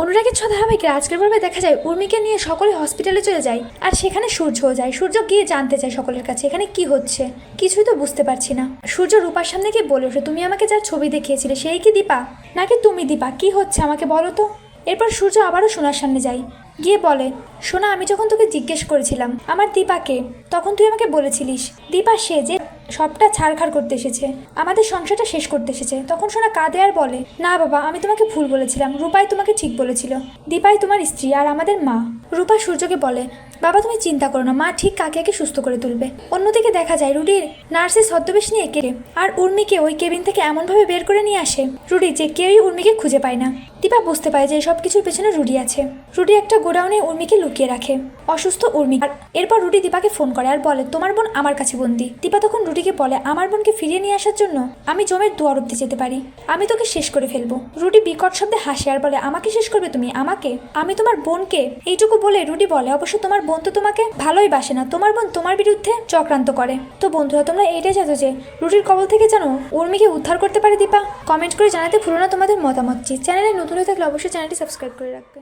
অনুরাগের ছ ধারাবাহিকের আজকের পর্বে দেখা যায়, উর্মিকে নিয়ে সকলে হসপিটালে চলে যায় আর সেখানে সূর্যও যায়। সূর্য গিয়ে জানতে চায় সকলের কাছে, এখানে কি হচ্ছে? কিছুই তো বুঝতে পারছি না। সূর্য রূপার সামনে গিয়ে বলে ওঠে, তুমি আমাকে যার ছবি দেখিয়েছিলে, সেই কি দীপা? নাকি তুমি দীপা? কি হচ্ছে আমাকে বলো তো? এরপর সূর্য আবারও সোনার সামনে যায়, গিয়ে বলে, সোনা, আমি যখন তোকে জিজ্ঞেস করেছিলাম, আমার দীপাকে তখন তুই আমাকে বলেছিলিস, দীপা সে যে সবটা ছাড়খাড় করতে এসেছে। আমাদের সংসারটা শেষ করতে এসেছে। তখন সোনা কাঁদে আর বলে, না বাবা, আমি তোমাকে ভুল বলেছিলাম। রূপাই তোমাকে ঠিক বলেছিল। দীপাই তোমার স্ত্রী আর আমাদের মা। রূপা সূর্যকে বলে, বাবা, তুমি চিন্তা করো না। মা ঠিক কাকে কাকে সুস্থ করে তুলবে? অন্যদিকে দেখা যায়, রুডির নার্সের ছদ্মবেশ নিয়ে কেড়ে আর উর্মিকে ওই কেবিন থেকে এমনভাবে বের করে নিয়ে আসে। রুডি যে কেউই উর্মিকে খুঁজে পায় না। দীপা বুঝতে পারে যে সব কিছুর পেছনে রুডি আছে। রুডি একটা গোডাউনে উর্মিকে লুকিয়ে রাখে। অসুস্থ উর্মি। আর এরপর রুডি দীপাকে ফোন করে আর বলে, তোমার বোন আমার কাছে বন্দি। দীপা তখন রুডিকে বলে, আমার বোনকে ফিরিয়ে নিয়ে আসার জন্য আমি জমের দুয়ার অব্দি যেতে পারি। আমি তোকে শেষ করে ফেলব। রুডি বিকট শব্দে হাসে আর বলে, আমাকে শেষ করবে তুমি? আমাকে? আমি তোমার বোনকে? এইটুকু বলে রুডি বলে, অবশ্য তোমার বোন তো তোমাকে ভালোই বাসে না। তোমার বোন তোমার বিরুদ্ধে চক্রান্ত করে। তো বন্ধুরা, তোমরা এইটাই জানো যে রুটির কবল থেকে জানো উর্মিকে উদ্ধার করতে পারে দীপা। কমেন্ট করে জানাতে ভুলো না তোমাদের মতামত চ্যানেলে নতুন হয়ে থাকলে অবশ্যই চ্যানেলটি সাবস্ক্রাইব করে রাখবে।